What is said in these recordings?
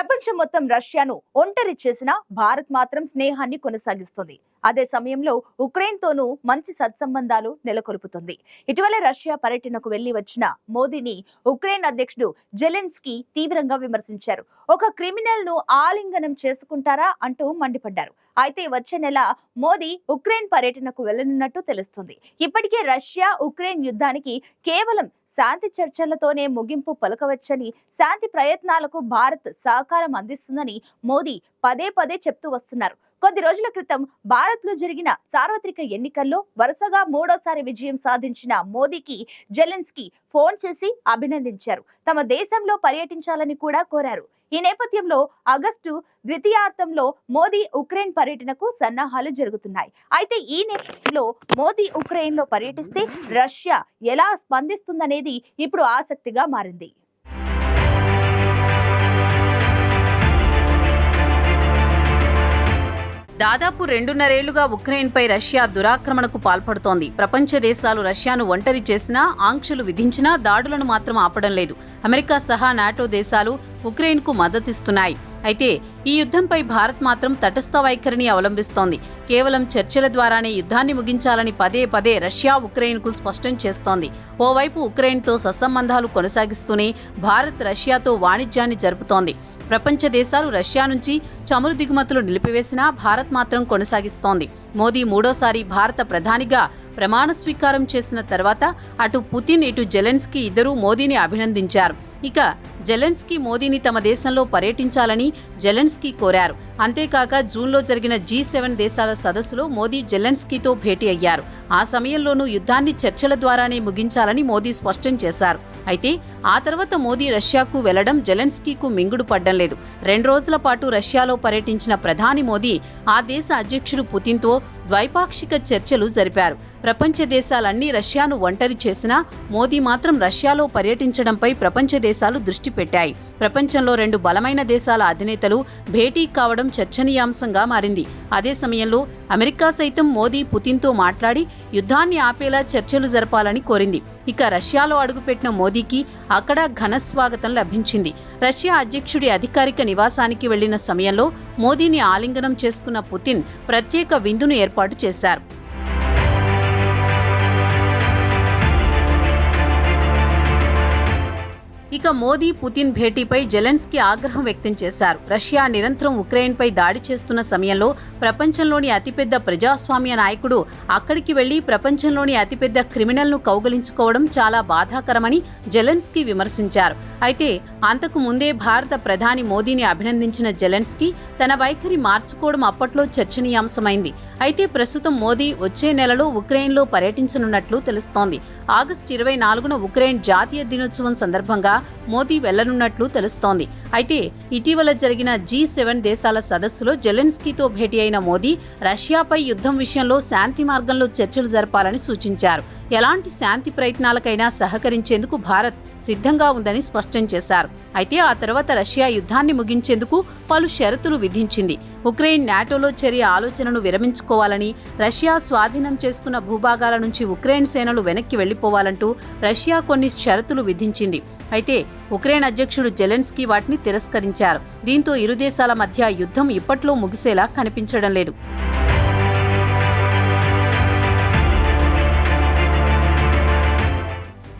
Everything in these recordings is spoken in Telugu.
ప్రపంచం మొత్తం రష్యాను ఒంటరి చేసిన భారత్ మాత్రం స్నేహాన్ని కొనసాగిస్తుంది. అదే సమయంలో ఉక్రెయిన్ తోనూ మంచి సత్సంబంధాలు నెలకొల్పుతుంది. ఇటీవల రష్యా పర్యటనకు వెళ్ళి వచ్చిన మోదీని ఉక్రెయిన్ అధ్యక్షుడు జెలెన్స్కీ తీవ్రంగా విమర్శించారు. ఒక క్రిమినల్ను ఆలింగనం చేసుకుంటారా అంటూ మండిపడ్డారు. అయితే వచ్చే నెల మోదీ ఉక్రెయిన్ పర్యటనకు వెళ్ళనున్నట్టు తెలుస్తుంది. ఇప్పటికే రష్యా ఉక్రెయిన్ యుద్ధానికి కేవలం శాంతి చర్చలతోనే ముగింపు పలకవచ్చని శాంతి ప్రయత్నాలకు భారత్ సహకారం అందిస్తుందని మోదీ పదే పదే చెప్తూ వస్తున్నారు. కొద్ది రోజుల క్రితం భారత్లో జరిగిన సార్వత్రిక ఎన్నికల్లో వరుసగా మూడోసారి విజయం సాధించిన మోదీకి జెలెన్స్కీ ఫోన్ చేసి అభినందించారు. తమ దేశంలో పర్యటించాలని కూడా కోరారు. ఈ నేపథ్యంలో ఆగస్టు ద్వితీయార్థంలో మోదీ ఉక్రెయిన్ పర్యటనకు సన్నాహాలు జరుగుతున్నాయి. అయితే ఈ నేపథ్యంలో మోదీ ఉక్రెయిన్లో పర్యటిస్తే రష్యా ఎలా స్పందిస్తుందనేది ఇప్పుడు ఆసక్తిగా మారింది. దాదాపు రెండున్నరేళ్ళుగా ఉక్రెయిన్పై రష్యా దురాక్రమణకు పాల్పడుతోంది. ప్రపంచ దేశాలు రష్యాను ఒంటరి చేసినా ఆంక్షలు విధించినా దాడులను మాత్రం ఆపడం లేదు. అమెరికా సహా నాటో దేశాలు ఉక్రెయిన్కు మద్దతిస్తున్నాయి. అయితే ఈ యుద్ధంపై భారత్ మాత్రం తటస్థ వైఖరిని అవలంబిస్తోంది. కేవలం చర్చల ద్వారానే యుద్ధాన్ని ముగించాలని పదే పదే రష్యా ఉక్రెయిన్కు స్పష్టం చేస్తోంది. ఓవైపు ఉక్రెయిన్తో సత్సంబంధాలు కొనసాగిస్తూనే భారత్ రష్యాతో వాణిజ్యాన్ని జరుపుతోంది. ప్రపంచ దేశాలు రష్యా నుంచి చమురు దిగుమతులు నిలిపివేసినా భారత్ మాత్రం కొనసాగిస్తోంది. మోదీ మూడోసారి భారత ప్రధానిగా ప్రమాణ స్వీకారం చేసిన తర్వాత అటు పుతిన్ ఇటు జెలెన్స్కీ ఇద్దరూ మోదీని అభినందించారు. ఇక జెలెన్స్కీ మోదీని తమ దేశంలో పర్యటించాలని జెలెన్స్కీ కోరారు. అంతేకాక జూన్లో జరిగిన జీ సెవెన్ దేశాల సదస్సులో మోదీ జెలెన్స్కీతో భేటీ అయ్యారు. ఆ సమయంలోనూ యుద్ధాన్ని చర్చల ద్వారానే ముగించాలని మోదీ స్పష్టం చేశారు. అయితే ఆ తర్వాత మోదీ రష్యాకు వెళ్ళడం జెలెన్స్కీకు మింగుడు పడ్డం లేదు. రెండు రోజుల పాటు రష్యాలో పర్యటించిన ప్రధాని మోదీ ఆ దేశ అధ్యక్షుడు పుతిన్తో ద్వైపాక్షిక చర్చలు జరిపారు. ప్రపంచ దేశాలన్నీ రష్యాను ఒంటరి చేసినా మోదీ మాత్రం రష్యాలో పర్యటించడంపై ప్రపంచ దేశాలు దృష్టి పెట్టాయి. ప్రపంచంలో రెండు బలమైన దేశాల అధినేతలు భేటీ కావడం చర్చనీయాంశంగా మారింది. అదే సమయంలో అమెరికా సైతం మోదీ పుతిన్తో మాట్లాడి యుద్ధాన్ని ఆపేలా చర్చలు జరపాలని కోరింది. ఇక రష్యాలో అడుగుపెట్టిన మోదీకి అక్కడ ఘన స్వాగతం లభించింది. రష్యా అధ్యక్షుడి అధికారిక నివాసానికి వెళ్ళిన సమయంలో మోదీని ఆలింగనం చేసుకున్న పుతిన్ ప్రత్యేక విందును ఏర్పాటు చేశారు. ఇక మోదీ పుతిన్ భేటీపై జెలెన్స్కీ ఆగ్రహం వ్యక్తం చేశారు. రష్యా నిరంతరం ఉక్రెయిన్పై దాడి చేస్తున్న సమయంలో ప్రపంచంలోని అతిపెద్ద ప్రజాస్వామ్య నాయకుడు అక్కడికి వెళ్ళి ప్రపంచంలోని అతిపెద్ద క్రిమినల్ను కౌగలించుకోవడం చాలా బాధాకరమని జెలెన్స్కీ విమర్శించారు. అయితే అంతకు ముందే భారత ప్రధాని మోదీని అభినందించిన జెలెన్స్కీ తన వైఖరి మార్చుకోవడం అప్పట్లో చర్చనీయాంశమైంది. అయితే ప్రస్తుతం మోదీ వచ్చే నెలలో ఉక్రెయిన్లో పర్యటించనున్నట్లు తెలుస్తోంది. ఆగస్టు ఇరవై నాలుగున ఉక్రెయిన్ జాతీయ దినోత్సవం సందర్భంగా మోదీ వెళ్ళనున్నట్లు తెలుస్తోంది. అయితే ఇటీవల జరిగిన జీ సెవెన్ దేశాల సదస్సులో జెలెన్స్కీతో భేటీ అయిన మోదీ రష్యాపై యుద్ధం విషయంలో శాంతి మార్గంలో చర్చలు జరపాలని సూచించారు. ఎలాంటి శాంతి ప్రయత్నాలకైనా సహకరించేందుకు భారత్ సిద్ధంగా ఉందని స్పష్టం చేశారు. అయితే ఆ తర్వాత రష్యా యుద్ధాన్ని ముగించేందుకు పలు షరతులు విధించింది. ఉక్రెయిన్ నాటోలో చేరే ఆలోచనను విరమించుకోవాలని రష్యా స్వాధీనం చేసుకున్న భూభాగాల నుంచి ఉక్రెయిన్ సేనలు వెనక్కి వెళ్ళిపోవాలంటూ రష్యా కొన్ని షరతులు విధించింది. అయితే ఉక్రెయిన్ అధ్యక్షుడు జెలెన్స్కీ వాటిని తిరస్కరించారు. దీంతో ఇరు దేశాల మధ్య యుద్ధం ఇప్పట్లో ముగిసేలా కనిపించడం లేదు.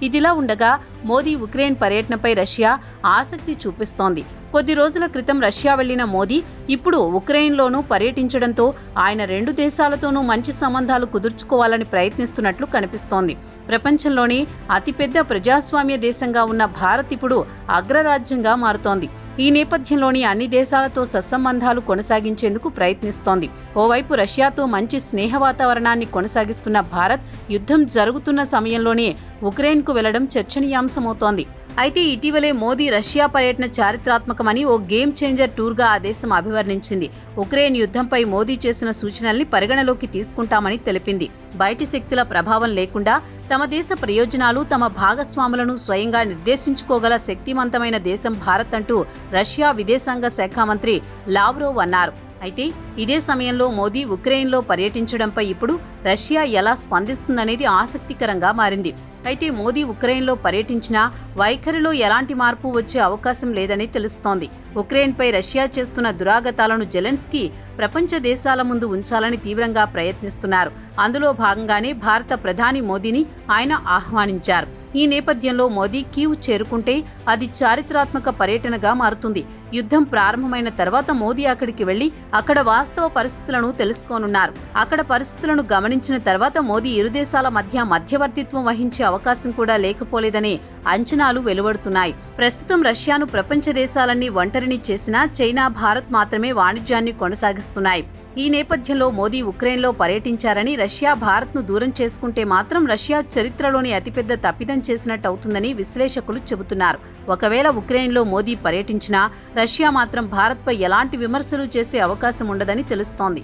ఇదిలా ఉండగా మోదీ ఉక్రెయిన్ పర్యటనపై రష్యా ఆసక్తి చూపిస్తోంది. కొద్ది రోజుల క్రితం రష్యా వెళ్ళిన మోదీ ఇప్పుడు ఉక్రెయిన్లోనూ పర్యటించడంతో ఆయన రెండు దేశాలతోనూ మంచి సంబంధాలు కుదుర్చుకోవాలని ప్రయత్నిస్తున్నట్లు కనిపిస్తోంది. ప్రపంచంలోనే అతిపెద్ద ప్రజాస్వామ్య దేశంగా ఉన్న భారత్ ఇప్పుడు అగ్రరాజ్యంగా మారుతోంది. ఈ నేపథ్యంలోని అన్ని దేశాలతో సత్సంబంధాలు కొనసాగించేందుకు ప్రయత్నిస్తోంది. ఓవైపు రష్యాతో మంచి స్నేహ వాతావరణాన్ని కొనసాగిస్తున్న భారత్ యుద్ధం జరుగుతున్న సమయంలోనే ఉక్రెయిన్కు వెళ్ళడం చర్చనీయాంశమవుతోంది. అయితే ఇటీవలే మోదీ రష్యా పర్యటన చారిత్రాత్మకమని ఓ గేమ్ చేంజర్ టూర్గా ఆ దేశం అభివర్ణించింది. ఉక్రెయిన్ యుద్ధంపై మోదీ చేసిన సూచనల్ని పరిగణలోకి తీసుకుంటామని తెలిపింది. బయటి శక్తుల ప్రభావం లేకుండా తమ దేశ ప్రయోజనాలు తమ భాగస్వాములను స్వయంగా నిర్దేశించుకోగల శక్తివంతమైన దేశం భారత్ అంటూ రష్యా విదేశాంగ శాఖ మంత్రి లావ్రోవ్ అన్నారు. అయితే ఇదే సమయంలో మోదీ ఉక్రెయిన్లో పర్యటించడంపై ఇప్పుడు రష్యా ఎలా స్పందిస్తుందనేది ఆసక్తికరంగా మారింది. అయితే మోదీ ఉక్రెయిన్లో పర్యటించినా వైఖరిలో ఎలాంటి మార్పు వచ్చే అవకాశం లేదని తెలుస్తోంది. ఉక్రెయిన్పై రష్యా చేస్తున్న దురాగతాలను జెలెన్స్కీ ప్రపంచ దేశాల ముందు ఉంచాలని తీవ్రంగా ప్రయత్నిస్తున్నారు. అందులో భాగంగానే భారత ప్రధాని మోదీని ఆయన ఆహ్వానించారు. ఈ నేపథ్యంలో మోదీ కీవ్ చేరుకుంటే అది చారిత్రాత్మక పర్యటనగా మారుతుంది. యుద్ధం ప్రారంభమైన తర్వాత మోదీ అక్కడికి వెళ్ళి అక్కడ వాస్తవ పరిస్థితులను తెలుసుకోనున్నారు. అక్కడ పరిస్థితులను గమనించిన తర్వాత మోదీ ఇరు దేశాల మధ్య మధ్యవర్తిత్వం వహించే అవకాశం కూడా లేకపోలేదనే అంచనాలు వెలువడుతున్నాయి. ప్రస్తుతం రష్యాను ప్రపంచ దేశాలన్నీ ఒంటరిని చేసినా చైనా భారత్ మాత్రమే వాణిజ్యాన్ని కొనసాగిస్తున్నాయి. ఈ నేపథ్యంలో మోదీ ఉక్రెయిన్లో పర్యటించారని రష్యా భారత్ను దూరం చేసుకుంటే మాత్రం రష్యా చరిత్రలోని అతిపెద్ద తప్పిదం చేసినట్టు అవుతుందని విశ్లేషకులు చెబుతున్నారు. ఒకవేళ ఉక్రెయిన్లో మోదీ పర్యటించినా రష్యా మాత్రం భారత్పై ఎలాంటి విమర్శలు చేసే అవకాశం ఉండదని తెలుస్తోంది.